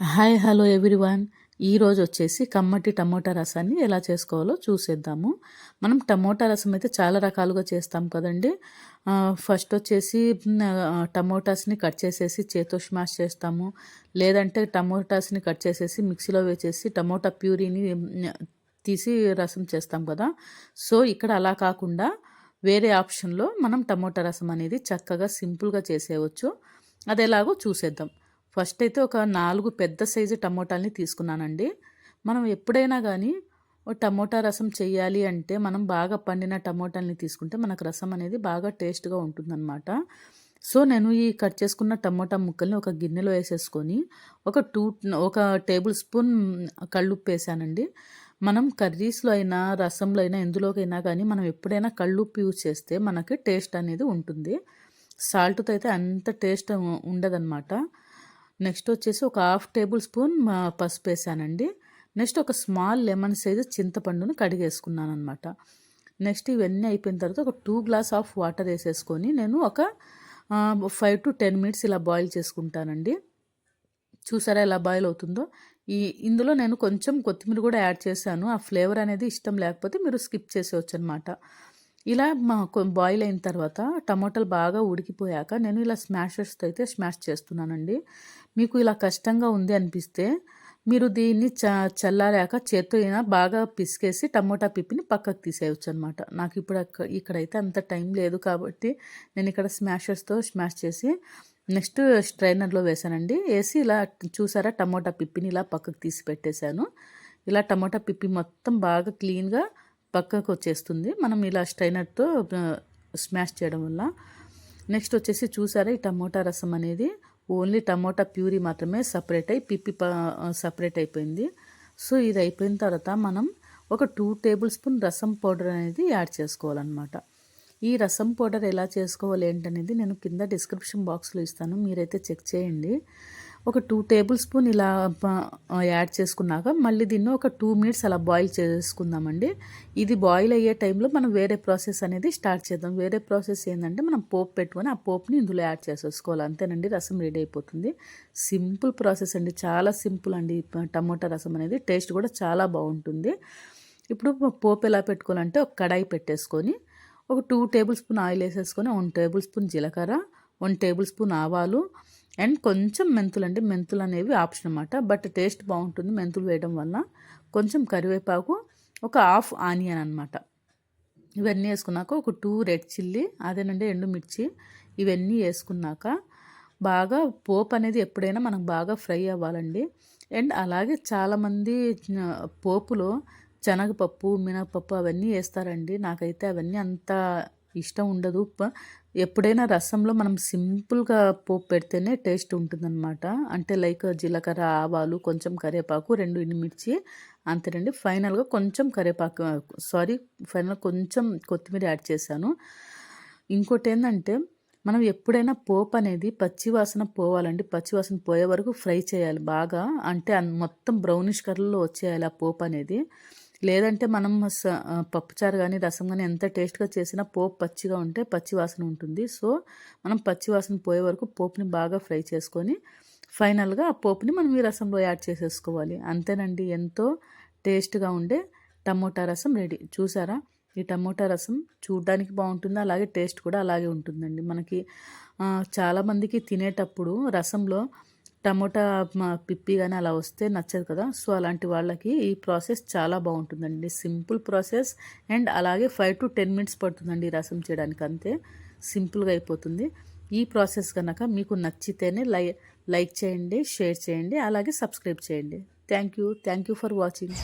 Hi hello everyone. ఈరోజు వచ్చేసి కమ్మటి టమోటా రసాన్ని ఎలా చేసుకోవాలో చూసేద్దాము. మనం టమోటా రసం అయితే చాలా రకాలుగా చేస్తాం కదండి. ఫస్ట్ వచ్చేసి టమోటాస్ని కట్ చేసేసి చేతో స్మాష్ చేస్తాము. లేదంటే టమోటాస్ని కట్ చేసేసి మిక్సీలో వేసేసి టమోటా ప్యూరీని తీసి రసం చేస్తాం కదా. సో ఇక్కడ అలా కాకుండా వేరే ఆప్షన్లో మనం టమోటా రసం అనేది చక్కగా సింపుల్గా చేసేయవచ్చు. అది ఎలాగో చూసేద్దాం. ఫస్ట్ అయితే ఒక నాలుగు పెద్ద సైజు టమోటాలని తీసుకున్నానండి. మనం ఎప్పుడైనా కానీ టమోటా రసం చేయాలి అంటే మనం బాగా పండిన టమోటాలని తీసుకుంటే మనకు రసం అనేది బాగా టేస్ట్గా ఉంటుందన్నమాట. సో నేను ఈ కట్ చేసుకున్న టమోటా ముక్కల్ని ఒక గిన్నెలో వేసేసుకొని ఒక టూ ఒక టేబుల్ స్పూన్ కళ్ళుప్పు వేసానండి. మనం కర్రీస్లో అయినా రసంలో అయినా ఎందులోకైనా కానీ మనం ఎప్పుడైనా కళ్ళుప్పు యూజ్ చేస్తే మనకి టేస్ట్ అనేది ఉంటుంది. సాల్ట్తో అయితే అంత టేస్ట్ ఉండదన్నమాట. నెక్స్ట్ వచ్చేసి ఒక హాఫ్ టేబుల్ స్పూన్ పసుపు వేసానండి. నెక్స్ట్ ఒక స్మాల్ లెమన్ సైజు చింతపండును కడిగేసుకున్నాను అనమాట నెక్స్ట్ ఇవన్నీ అయిపోయిన తర్వాత ఒక టూ గ్లాస్ ఆఫ్ వాటర్ వేసేసుకొని నేను ఒక ఫైవ్ టు టెన్ మినిట్స్ ఇలా బాయిల్ చేసుకుంటానండి. చూసారా ఎలా బాయిల్ అవుతుందో? ఈ ఇందులో నేను కొంచెం కొత్తిమీర కూడా యాడ్ చేశాను. ఆ ఫ్లేవర్ అనేది ఇష్టం లేకపోతే మీరు స్కిప్ చేసేవచ్చు అనమాట ఇలా మా బాయిల్ అయిన తర్వాత టమాటాలు బాగా ఉడికిపోయాక నేను ఇలా స్మాషర్స్తో అయితే స్మాష్ చేస్తున్నానండి. మీకు ఇలా కష్టంగా ఉంది అనిపిస్తే మీరు దీన్ని చ చల్లారాక చేత్తో అయినా బాగా పిసికేసి టమోటా పిప్పిని పక్కకు తీసేయచ్చు అనమాట నాకు ఇప్పుడు ఇక్కడైతే అంత టైం లేదు కాబట్టి నేను ఇక్కడ స్మాషర్స్తో స్మాష్ చేసి నెక్స్ట్ స్ట్రైనర్లో వేసానండి వేసి ఇలా చూసారా టమోటా పిప్పిని ఇలా పక్కకు తీసి పెట్టేశాను ఇలా టమోటా పిప్పి మొత్తం బాగా క్లీన్గా పక్కకు వచ్చేస్తుంది మనం ఇలా స్ట్రైనర్తో స్మాష్ చేయడం వల్ల. నెక్స్ట్ వచ్చేసి చూసారా ఈ టమోటా రసం అనేది? ఓన్లీ టమోటా ప్యూరీ మాత్రమే సపరేట్ అయి పిప్పి సపరేట్ అయిపోయింది. సో ఇది అయిపోయిన తర్వాత మనం ఒక two tablespoon rasam powder అనేది యాడ్ చేసుకోవాలన్నమాట. ఈ రసం పౌడర్ ఎలా చేసుకోవాలి ఏంటనేది నేను కింద డిస్క్రిప్షన్ బాక్స్లో ఇస్తాను. మీరైతే చెక్ చేయండి. ఒక టూ టేబుల్ స్పూన్ ఇలా యాడ్ చేసుకున్నాక మళ్ళీ దీన్ని ఒక టూ మినిట్స్ అలా బాయిల్ చేసుకుందామండి. ఇది బాయిల్ అయ్యే టైంలో మనం వేరే ప్రాసెస్ అనేది స్టార్ట్ చేద్దాం. వేరే ప్రాసెస్ ఏంటంటే మనం పోపు పెట్టుకొని ఆ పోపుని ఇందులో యాడ్ చేసేసుకోవాలి. అంతేనండి రసం రెడీ అయిపోతుంది. సింపుల్ ప్రాసెస్ అండి చాలా సింపుల్ అండి. టమోటా రసం అనేది టేస్ట్ కూడా చాలా బాగుంటుంది. ఇప్పుడు పోపు ఎలా పెట్టుకోవాలంటే ఒక కడాయి పెట్టేసుకొని ఒక టూ టేబుల్ స్పూన్ ఆయిల్ వేసేసుకొని వన్ టేబుల్ స్పూన్ జీలకర్ర వన్ టేబుల్ స్పూన్ ఆవాలు అండ్ కొంచెం మెంతులు అండి మెంతులు అనేవి ఆప్షన్ అనమాట బట్ టేస్ట్ బాగుంటుంది మెంతులు వేయడం వల్ల. కొంచెం కరివేపాకు ఒక హాఫ్ ఆనియన్ అనమాట ఇవన్నీ వేసుకున్నాక ఒక టూ రెడ్ చిల్లీ అదేనండి ఎండుమిర్చి ఇవన్నీ వేసుకున్నాక బాగా పోపు అనేది ఎప్పుడైనా మనకు బాగా ఫ్రై అవ్వాలండి. అండ్ అలాగే చాలామంది పోపులో శనగపప్పు మినపప్పు అవన్నీ వేస్తారండి. నాకైతే అవన్నీ అంత ఇష్టం ఉండదు. ఎప్పుడైనా రసంలో మనం సింపుల్గా పోపు పెడితేనే టేస్ట్ ఉంటుందన్నమాట. అంటే లైక్ జీలకర్ర ఆవాలు కొంచెం కరివేపాకు రెండు ఎండుమిర్చి అంతేనండి. ఫైనల్గా కొంచెం కరివేపాకు సారీ ఫైనల్ కొంచెం కొత్తిమీర యాడ్ చేశాను. ఇంకోటి ఏంటంటే మనం ఎప్పుడైనా పోపు అనేది పచ్చివాసన పోవాలండి. పచ్చివాసన పోయే వరకు ఫ్రై చేయాలి బాగా. అంటే మొత్తం బ్రౌనిష్ కలర్లో వచ్చేయాలి ఆ పోపు అనేది. లేదంటే మనం స- పప్పుచారు కానీ రసం కానీ ఎంత టేస్ట్గా చేసినా పోపు పచ్చిగా ఉంటే పచ్చి వాసన ఉంటుంది. సో మనం పచ్చి వాసన పోయే వరకు పోపుని బాగా ఫ్రై చేసుకొని ఫైనల్గా ఆ పోపుని మనం ఈ రసంలో యాడ్ చేసేసుకోవాలి. అంతేనండి ఎంతో టేస్ట్గా ఉండే టమోటా రసం రెడీ. చూసారా? ఈ టమోటా రసం చూడడానికి బాగుంటుంది? అలాగే టేస్ట్ కూడా అలాగే ఉంటుందండి. మనకి చాలామందికి తినేటప్పుడు రసంలో టమోటా మా పిప్పి కానీ అలా వస్తే నచ్చదు కదా. సో అలాంటి వాళ్ళకి ఈ ప్రాసెస్ చాలా బాగుంటుందండి. సింపుల్ ప్రాసెస్ అండ్ అలాగే ఫైవ్ టు టెన్ మినిట్స్ పడుతుందండి ఈ రసం చేయడానికి అంతే. సింపుల్గా అయిపోతుంది. ఈ ప్రాసెస్ కనుక మీకు నచ్చితేనే లై లైక్ చేయండి షేర్ చేయండి అలాగే సబ్స్క్రైబ్ చేయండి. Thank you. Thank you for watching.